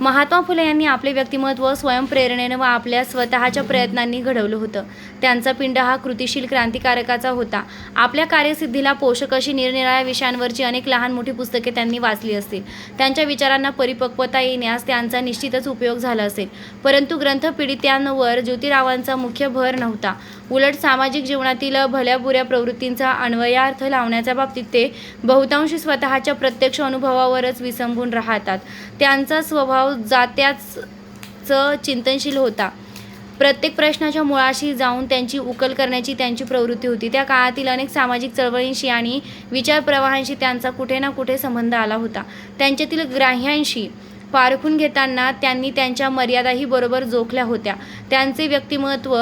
महात्मा फुले यांनी आपले व्यक्तिमत्व स्वयंप्रेरणेनं व आपल्या स्वतःच्या प्रयत्नांनी घडवलं होतं. त्यांचा पिंड हा कृतिशील क्रांतिकारकाचा होता. आपल्या कार्यसिद्धीला पोषक अशी निरनिराळ्या विषयांवरची अनेक लहान मोठी पुस्तके त्यांनी वाचली असतील. त्यांच्या विचारांना परिपक्वता येण्यास त्यांचा निश्चितच उपयोग झाला असेल. परंतु ग्रंथपीडित्यांवर ज्योतिरावांचा मुख्य भर नव्हता. उलट सामाजिक जीवनातील भल्याबुऱ्या प्रवृत्तींचा अन्वयार्थ लावण्याच्या बाबतीत ते बहुतांशी स्वतःच्या प्रत्यक्ष अनुभवावरच विसंबून राहतात. त्यांचा स्वभाव जात्याच चिंतनशील होता. प्रत्येक प्रश्नाच्या मुळाशी जाऊन त्यांची उकल करण्याची त्यांची प्रवृत्ती होती. त्या काळातील अनेक सामाजिक चळवळींशी आणि विचारप्रवाहांशी त्यांचा कुठे ना कुठे संबंध आला होता. त्यांच्यातील ग्राह्यांशी पारखून घेताना त्यांनी त्यांच्या मर्यादाही बरोबर जोखल्या होत्या. त्यांचे व्यक्तिमत्व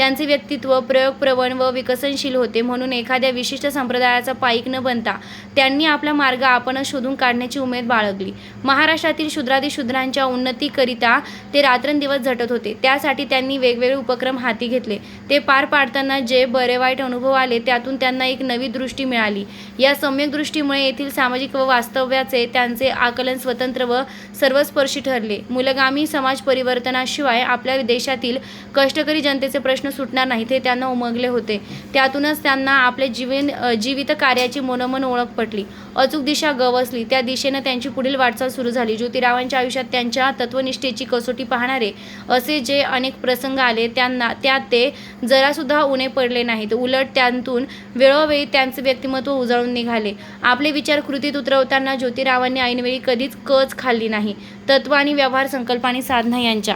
त्यांचे व्यक्तित्व प्रयोगप्रवण व विकसनशील होते. म्हणून एखाद्या विशिष्ट संप्रदायाचा पाईक न बनता त्यांनी आपला मार्ग आपणच शोधून काढण्याची उमेद बाळगली. महाराष्ट्रातील शूद्रादी शूद्रांच्या उन्नतीकरिता ते रात्रंदिवस झटत होते. त्यासाठी त्यांनी वेगवेगळे उपक्रम हाती घेतले. ते पार पाडताना जे बरे वाईट अनुभव आले त्यातून त्यांना एक नवी दृष्टी मिळाली. या सम्यक दृष्टीमुळे येथील सामाजिक व वास्तव्याचे त्यांचे आकलन स्वतंत्र व सर्वस्पर्शी ठरले. मूलगामी समाज परिवर्तनाशिवाय आपल्या देशातील कष्टकरी जनतेचे प्रश्न सुटणार नाहीत हे त्यांना उमगले होते. त्यातूनच त्यांना आपले जीवन जीवित कार्याची मनोमन ओळख पटली. अचूक दिशा गवसली. त्या दिशेनं त्यांची पुढील वाटचाल सुरू झाली. ज्योतिरावांच्या आयुष्यात त्यांच्या तत्वनिष्ठेची कसोटी पाहणारे असे जे अनेक प्रसंग आले त्यांना त्यात ते जरासुद्धा उणे पडले नाहीत. उलट त्यांतून वेळोवेळी त्यांचे व्यक्तिमत्व उजळून निघाले. आपले विचार कृतीत उतरवताना ज्योतिरावांनी ऐनवेळी कधीच कच खाल्ली नाही. तत्व आणि व्यवहार संकल्प आणि साधना यांच्या